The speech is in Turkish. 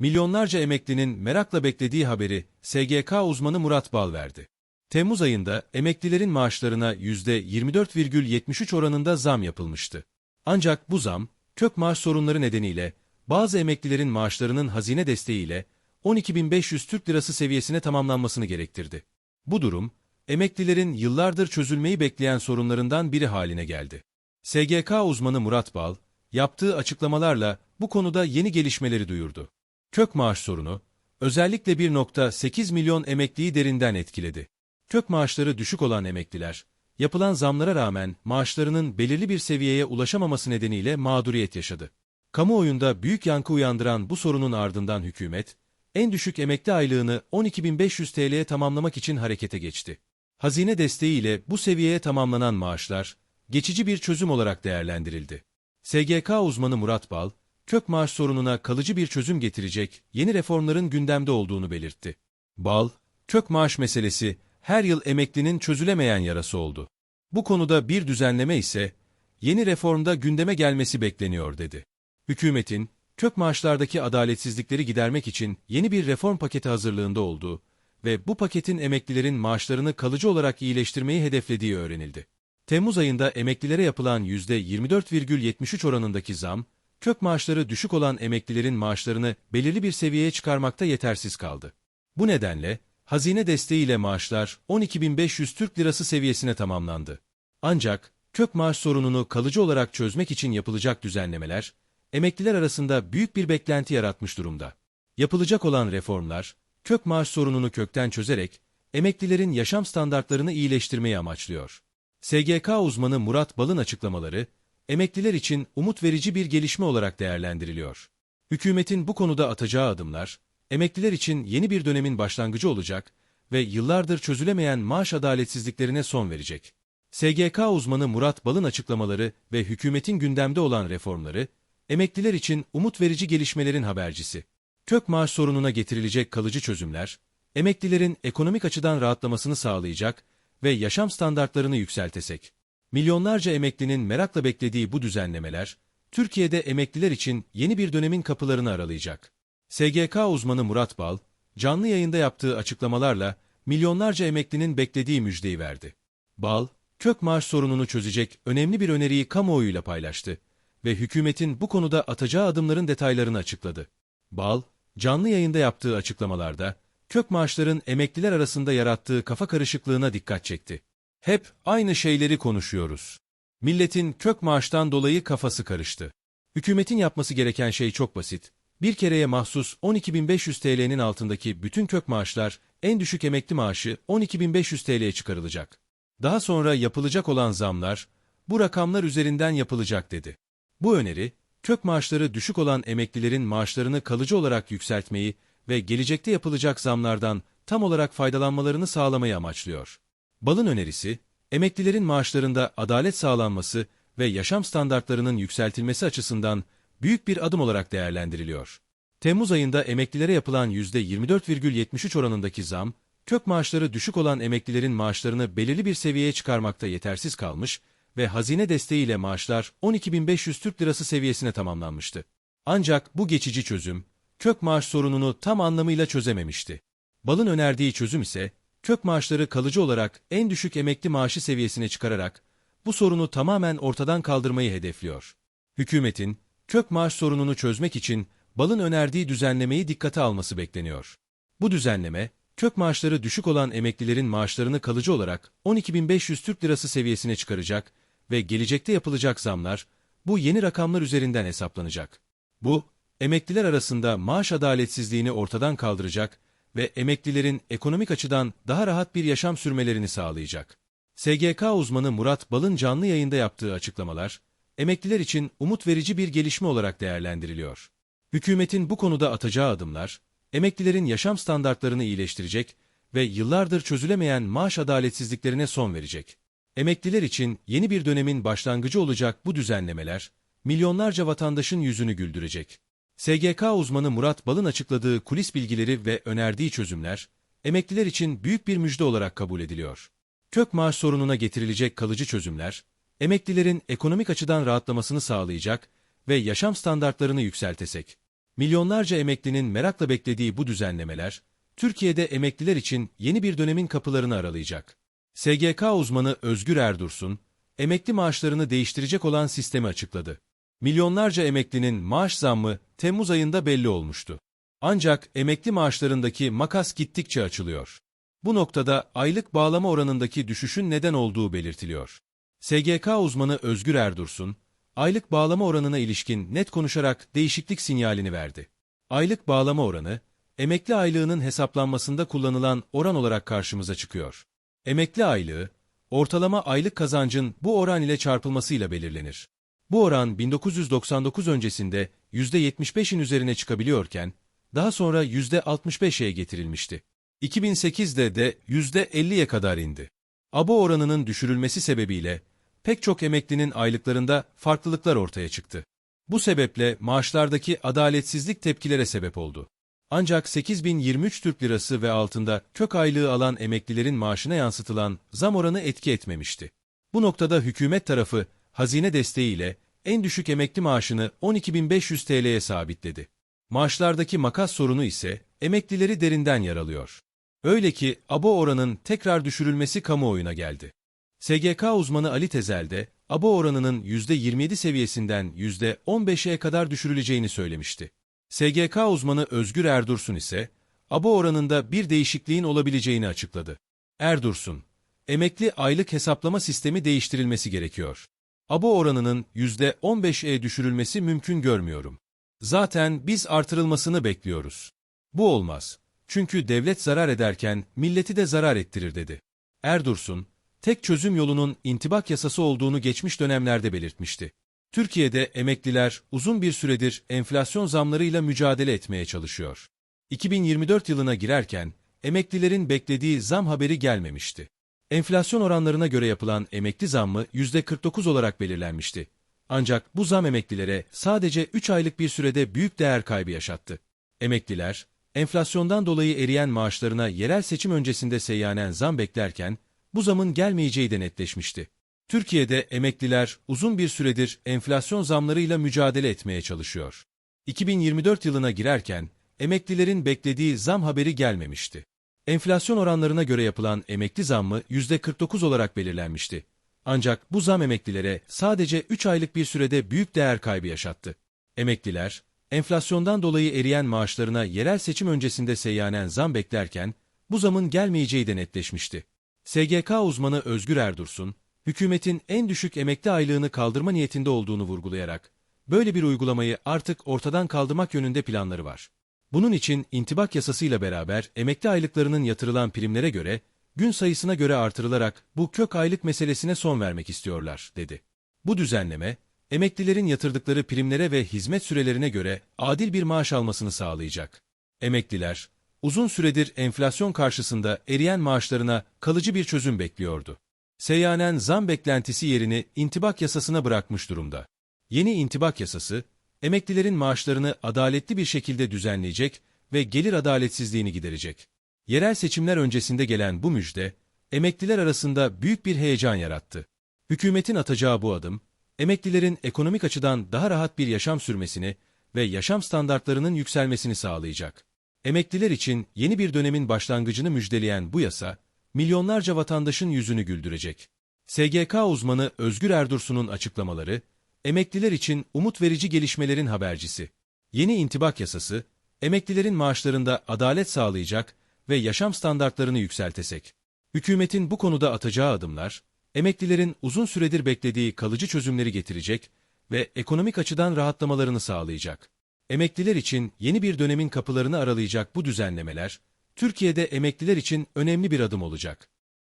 Milyonlarca emeklinin merakla beklediği haberi SGK uzmanı Murat Bal verdi. Temmuz ayında emeklilerin maaşlarına %24,73 oranında zam yapılmıştı. Ancak bu zam, kök maaş sorunları nedeniyle bazı emeklilerin maaşlarının hazine desteğiyle 12.500 Türk Lirası seviyesine tamamlanmasını gerektirdi. Bu durum, emeklilerin yıllardır çözülmeyi bekleyen sorunlarından biri haline geldi. SGK uzmanı Murat Bal, yaptığı açıklamalarla bu konuda yeni gelişmeleri duyurdu. Kök maaş sorunu, özellikle 1.8 milyon emekliyi derinden etkiledi. Kök maaşları düşük olan emekliler, yapılan zamlara rağmen maaşlarının belirli bir seviyeye ulaşamaması nedeniyle mağduriyet yaşadı. Kamuoyunda büyük yankı uyandıran bu sorunun ardından hükümet, en düşük emekli aylığını 12.500 TL'ye tamamlamak için harekete geçti. Hazine desteğiyle bu seviyeye tamamlanan maaşlar, geçici bir çözüm olarak değerlendirildi. SGK uzmanı Murat Bal, kök maaş sorununa kalıcı bir çözüm getirecek yeni reformların gündemde olduğunu belirtti. Bal, kök maaş meselesi her yıl emeklinin çözülemeyen yarası oldu. Bu konuda bir düzenleme ise yeni reformda gündeme gelmesi bekleniyor dedi. Hükümetin kök maaşlardaki adaletsizlikleri gidermek için yeni bir reform paketi hazırlığında olduğu ve bu paketin emeklilerin maaşlarını kalıcı olarak iyileştirmeyi hedeflediği öğrenildi. Temmuz ayında emeklilere yapılan %24,73 oranındaki zam, kök maaşları düşük olan emeklilerin maaşlarını belirli bir seviyeye çıkarmakta yetersiz kaldı. Bu nedenle, hazine desteğiyle maaşlar 12.500 Türk Lirası seviyesine tamamlandı. Ancak, kök maaş sorununu kalıcı olarak çözmek için yapılacak düzenlemeler, emekliler arasında büyük bir beklenti yaratmış durumda. Yapılacak olan reformlar, kök maaş sorununu kökten çözerek, emeklilerin yaşam standartlarını iyileştirmeyi amaçlıyor. SGK uzmanı Murat Bal'ın açıklamaları, emekliler için umut verici bir gelişme olarak değerlendiriliyor. Hükümetin bu konuda atacağı adımlar, emekliler için yeni bir dönemin başlangıcı olacak ve yıllardır çözülemeyen maaş adaletsizliklerine son verecek. SGK uzmanı Murat Bal'ın açıklamaları ve hükümetin gündemde olan reformları, emekliler için umut verici gelişmelerin habercisi. Kök maaş sorununa getirilecek kalıcı çözümler, emeklilerin ekonomik açıdan rahatlamasını sağlayacak ve yaşam standartlarını yükseltesek. Milyonlarca emeklinin merakla beklediği bu düzenlemeler, Türkiye'de emekliler için yeni bir dönemin kapılarını aralayacak. SGK uzmanı Murat Bal, canlı yayında yaptığı açıklamalarla milyonlarca emeklinin beklediği müjdeyi verdi. Bal, kök maaş sorununu çözecek önemli bir öneriyi kamuoyuyla paylaştı ve hükümetin bu konuda atacağı adımların detaylarını açıkladı. Bal, canlı yayında yaptığı açıklamalarda, kök maaşların emekliler arasında yarattığı kafa karışıklığına dikkat çekti. Hep aynı şeyleri konuşuyoruz. Milletin kök maaştan dolayı kafası karıştı. Hükümetin yapması gereken şey çok basit. Bir kereye mahsus 12.500 TL'nin altındaki bütün kök maaşlar, en düşük emekli maaşı 12.500 TL'ye çıkarılacak. Daha sonra yapılacak olan zamlar, bu rakamlar üzerinden yapılacak dedi. Bu öneri, kök maaşları düşük olan emeklilerin maaşlarını kalıcı olarak yükseltmeyi ve gelecekte yapılacak zamlardan tam olarak faydalanmalarını sağlamayı amaçlıyor. Bal'ın önerisi, emeklilerin maaşlarında adalet sağlanması ve yaşam standartlarının yükseltilmesi açısından büyük bir adım olarak değerlendiriliyor. Temmuz ayında emeklilere yapılan %24,73 oranındaki zam, kök maaşları düşük olan emeklilerin maaşlarını belirli bir seviyeye çıkarmakta yetersiz kalmış ve hazine desteğiyle maaşlar 12.500 Türk Lirası seviyesine tamamlanmıştı. Ancak bu geçici çözüm, kök maaş sorununu tam anlamıyla çözememişti. Bal'ın önerdiği çözüm ise, kök maaşları kalıcı olarak en düşük emekli maaşı seviyesine çıkararak, bu sorunu tamamen ortadan kaldırmayı hedefliyor. Hükümetin, kök maaş sorununu çözmek için Bal'ın önerdiği düzenlemeyi dikkate alması bekleniyor. Bu düzenleme, kök maaşları düşük olan emeklilerin maaşlarını kalıcı olarak 12.500 Türk Lirası seviyesine çıkaracak ve gelecekte yapılacak zamlar, bu yeni rakamlar üzerinden hesaplanacak. Bu, emekliler arasında maaş adaletsizliğini ortadan kaldıracak ve emeklilerin ekonomik açıdan daha rahat bir yaşam sürmelerini sağlayacak. SGK uzmanı Murat Bal'ın canlı yayında yaptığı açıklamalar, emekliler için umut verici bir gelişme olarak değerlendiriliyor. Hükümetin bu konuda atacağı adımlar, emeklilerin yaşam standartlarını iyileştirecek ve yıllardır çözülemeyen maaş adaletsizliklerine son verecek. Emekliler için yeni bir dönemin başlangıcı olacak bu düzenlemeler, milyonlarca vatandaşın yüzünü güldürecek. SGK uzmanı Murat Bal'ın açıkladığı kulis bilgileri ve önerdiği çözümler, emekliler için büyük bir müjde olarak kabul ediliyor. Kök maaş sorununa getirilecek kalıcı çözümler, emeklilerin ekonomik açıdan rahatlamasını sağlayacak ve yaşam standartlarını yükseltesek. Milyonlarca emeklinin merakla beklediği bu düzenlemeler, Türkiye'de emekliler için yeni bir dönemin kapılarını aralayacak. SGK uzmanı Özgür Erdursun, emekli maaşlarını değiştirecek olan sistemi açıkladı. Milyonlarca emeklinin maaş zammı Temmuz ayında belli olmuştu. Ancak emekli maaşlarındaki makas gittikçe açılıyor. Bu noktada aylık bağlama oranındaki düşüşün neden olduğu belirtiliyor. SGK uzmanı Özgür Erdursun, aylık bağlama oranına ilişkin net konuşarak değişiklik sinyalini verdi. Aylık bağlama oranı, emekli aylığının hesaplanmasında kullanılan oran olarak karşımıza çıkıyor. Emekli aylığı, ortalama aylık kazancın bu oran ile çarpılmasıyla belirlenir. Bu oran 1999 öncesinde %75'in üzerine çıkabiliyorken, daha sonra %65'e getirilmişti. 2008'de de %50'ye kadar indi. Abo oranının düşürülmesi sebebiyle pek çok emeklinin aylıklarında farklılıklar ortaya çıktı. Bu sebeple maaşlardaki adaletsizlik tepkilere sebep oldu. Ancak 8023 Türk Lirası ve altında kök aylığı alan emeklilerin maaşına yansıtılan zam oranı etki etmemişti. Bu noktada hükümet tarafı hazine desteğiyle en düşük emekli maaşını 12.500 TL'ye sabitledi. Maaşlardaki makas sorunu ise emeklileri derinden yaralıyor. Öyle ki abo oranın tekrar düşürülmesi kamuoyuna geldi. SGK uzmanı Ali Tezel de abo oranının %27 seviyesinden %15'e kadar düşürüleceğini söylemişti. SGK uzmanı Özgür Erdursun ise abo oranında bir değişikliğin olabileceğini açıkladı. Erdursun, emekli aylık hesaplama sistemi değiştirilmesi gerekiyor. Abo oranının %15'e düşürülmesi mümkün görmüyorum. Zaten biz artırılmasını bekliyoruz. Bu olmaz. Çünkü devlet zarar ederken milleti de zarar ettirir dedi. Erdursun, tek çözüm yolunun intibak yasası olduğunu geçmiş dönemlerde belirtmişti. Türkiye'de emekliler uzun bir süredir enflasyon zamlarıyla mücadele etmeye çalışıyor. 2024 yılına girerken emeklilerin beklediği zam haberi gelmemişti. Enflasyon oranlarına göre yapılan emekli zammı %49 olarak belirlenmişti. Ancak bu zam emeklilere sadece 3 aylık bir sürede büyük değer kaybı yaşattı. Emekliler, enflasyondan dolayı eriyen maaşlarına yerel seçim öncesinde seyyanen zam beklerken, bu zamın gelmeyeceği de netleşmişti. Türkiye'de emekliler uzun bir süredir enflasyon zamlarıyla mücadele etmeye çalışıyor. 2024 yılına girerken emeklilerin beklediği zam haberi gelmemişti. Enflasyon oranlarına göre yapılan emekli zammı %49 olarak belirlenmişti. Ancak bu zam emeklilere sadece 3 aylık bir sürede büyük değer kaybı yaşattı. Emekliler, enflasyondan dolayı eriyen maaşlarına yerel seçim öncesinde seyyanen zam beklerken, bu zamın gelmeyeceği de netleşmişti. SGK uzmanı Özgür Erdursun, hükümetin en düşük emekli aylığını kaldırma niyetinde olduğunu vurgulayarak, böyle bir uygulamayı artık ortadan kaldırmak yönünde planları var. Bunun için intibak yasasıyla beraber emekli aylıklarının yatırılan primlere göre, gün sayısına göre artırılarak bu kök aylık meselesine son vermek istiyorlar, dedi. Bu düzenleme, emeklilerin yatırdıkları primlere ve hizmet sürelerine göre adil bir maaş almasını sağlayacak. Emekliler, uzun süredir enflasyon karşısında eriyen maaşlarına kalıcı bir çözüm bekliyordu. Seyyanen zam beklentisi yerini intibak yasasına bırakmış durumda. Yeni intibak yasası, emeklilerin maaşlarını adaletli bir şekilde düzenleyecek ve gelir adaletsizliğini giderecek. Yerel seçimler öncesinde gelen bu müjde, emekliler arasında büyük bir heyecan yarattı. Hükümetin atacağı bu adım, emeklilerin ekonomik açıdan daha rahat bir yaşam sürmesini ve yaşam standartlarının yükselmesini sağlayacak. Emekliler için yeni bir dönemin başlangıcını müjdeleyen bu yasa, milyonlarca vatandaşın yüzünü güldürecek. SGK uzmanı Özgür Erdursun'un açıklamaları, emekliler için umut verici gelişmelerin habercisi. Yeni intibak yasası, emeklilerin maaşlarında adalet sağlayacak ve yaşam standartlarını yükseltesek. Hükümetin bu konuda atacağı adımlar, emeklilerin uzun süredir beklediği kalıcı çözümleri getirecek ve ekonomik açıdan rahatlamalarını sağlayacak. Emekliler için yeni bir dönemin kapılarını aralayacak bu düzenlemeler, Türkiye'de emekliler için önemli bir adım olacak.